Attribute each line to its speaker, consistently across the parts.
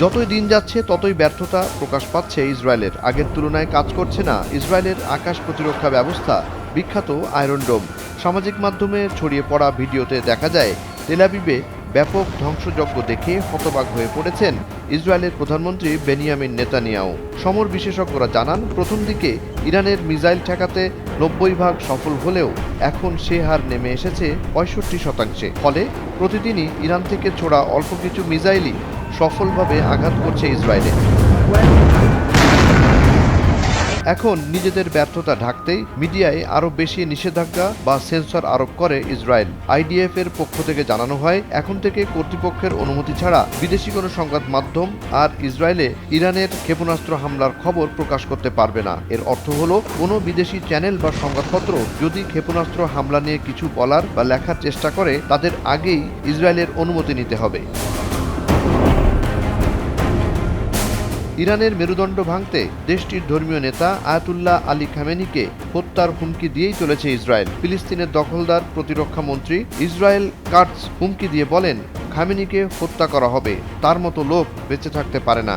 Speaker 1: যতই দিন যাচ্ছে, ততই ব্যর্থতা প্রকাশ পাচ্ছে ইসরায়েলের। আগের তুলনায় কাজ করছে না ইসরায়েলের আকাশ প্রতিরক্ষা ব্যবস্থা, বিখ্যাত আয়রন ডোম। সামাজিক মাধ্যমে ছড়িয়ে পড়া ভিডিওতে দেখা যায় তেলাবিবে ব্যাপক ধ্বংসযজ্ঞ দেখে হতবাক হয়ে পড়েছেন ইসরায়েলের প্রধানমন্ত্রী বেনিয়ামিন নেতানিয়াও সমর বিশেষজ্ঞরা জানান, প্রথম দিকে ইরানের মিসাইল ঠেকাতে নব্বই ভাগ সফল হলেও এখন সে হার নেমে এসেছে পঁয়ষট্টি শতাংশে। ফলে প্রতিদিনই ইরান থেকে ছোড়া অল্প কিছু মিসাইলই সফলভাবে আঘাত করছে ইসরায়েলে। এখন নিজেদের ব্যর্থতা ঢাকতেই মিডিয়ায় আরও বেশি নিষেধাজ্ঞা বা সেন্সর আরোপ করে ইসরায়েল। আইডিএফ এর পক্ষ থেকে জানানো হয়, এখন থেকে কর্তৃপক্ষের অনুমতি ছাড়া বিদেশি কোনো সংবাদ মাধ্যম আর ইসরায়েলে ইরানের ক্ষেপণাস্ত্র হামলার খবর প্রকাশ করতে পারবে না। এর অর্থ হলো, কোনো বিদেশি চ্যানেল বা সংবাদপত্র যদি ক্ষেপণাস্ত্র হামলা নিয়ে কিছু বলার বা লেখার চেষ্টা করে, তাদের আগেই ইসরায়েলের অনুমতি নিতে হবে। ইরানের মেরুদণ্ড ভাঙতে দেশটির ধর্মীয় নেতা আয়াতুল্লাহ আলী খামেনিকে হত্যার হুমকি দিয়েই চলেছে ইসরায়েল। ফিলিস্তিনের দখলদার প্রতিরক্ষা মন্ত্রী ইসরায়েল কাটস হুমকি দিয়ে বলেন, খামেনিকে হত্যা করা হবে। তার মতো লোক বেঁচে থাকতে পারে না।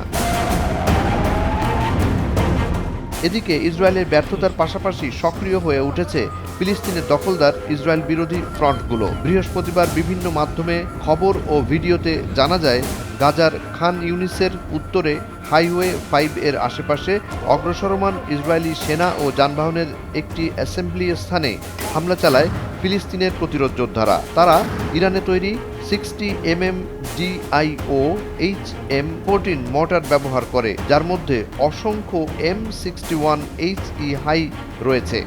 Speaker 1: এদিকে ইসরায়েলের ব্যর্থতার পাশাপাশি সক্রিয় হয়ে উঠেছে ফিলিস্তিনের দখলদার ইসরায়েল বিরোধী ফ্রন্টগুলো। বৃহস্পতিবার বিভিন্ন মাধ্যমে খবর ও ভিডিওতে জানা যায়, গাজার খান ইউনিসের উত্তরে হাইওয়ে ফাইভ এর আশেপাশে অগ্রসরমান ইসরায়েলি সেনা ও যানবাহনের একটি অ্যাসেম্বলি স্থানে হামলা চালায় ফিলিস্তিনের প্রতিরোধ যোদ্ধারা। তারা ইরানে তৈরি sixty M M DIO H M fourteen mortar ব্যবহার করে, যার মধ্যে অসংখ্য M sixty one H E high রয়েছে।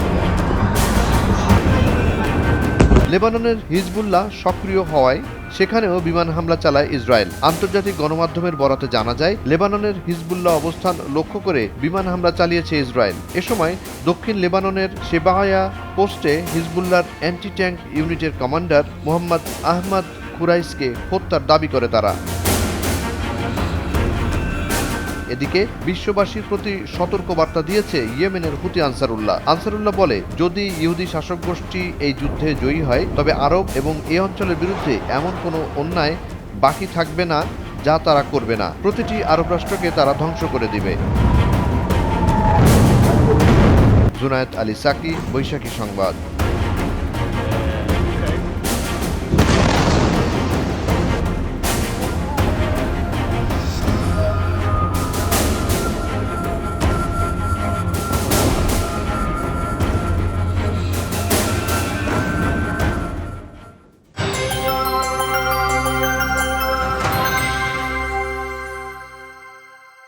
Speaker 1: লেবাননের হিজবুল্লাহ সক্রিয় হওয়ায় সেখানেও বিমান হামলা চালায় ইসরায়েল। আন্তর্জাতিক গণমাধ্যমের বরাতে জানা যায়, লেবাননের হিজবুল্লাহ অবস্থান লক্ষ্য করে বিমান হামলা চালিয়েছে ইসরায়েল। এ সময় দক্ষিণ লেবাননের সেবাহায়া পোস্টে হিজবুল্লাহর অ্যান্টি ট্যাঙ্ক ইউনিটের কমান্ডার মোহাম্মদ আহমদ কুরাইসকে হত্যার দাবি করে তারা। এদিকে বিশ্ববাসীর প্রতি সতর্কবার্তা দিয়েছে ইয়েমেনের হুতি আনসারুল্লাহ। আনসারুল্লাহ বলে, যদি ইহুদি শাসক গোষ্ঠী এই যুদ্ধে জয়ী হয়, তবে আরব এবং এ অঞ্চলের বিরুদ্ধে এমন কোনো অন্যায় বাকি থাকবে না যা তারা করবে না। প্রতিটি আরব রাষ্ট্রকে তারা ধ্বংস করে দিবে। জুনায়েদ আলী সাকি, বৈশাখী সংবাদ।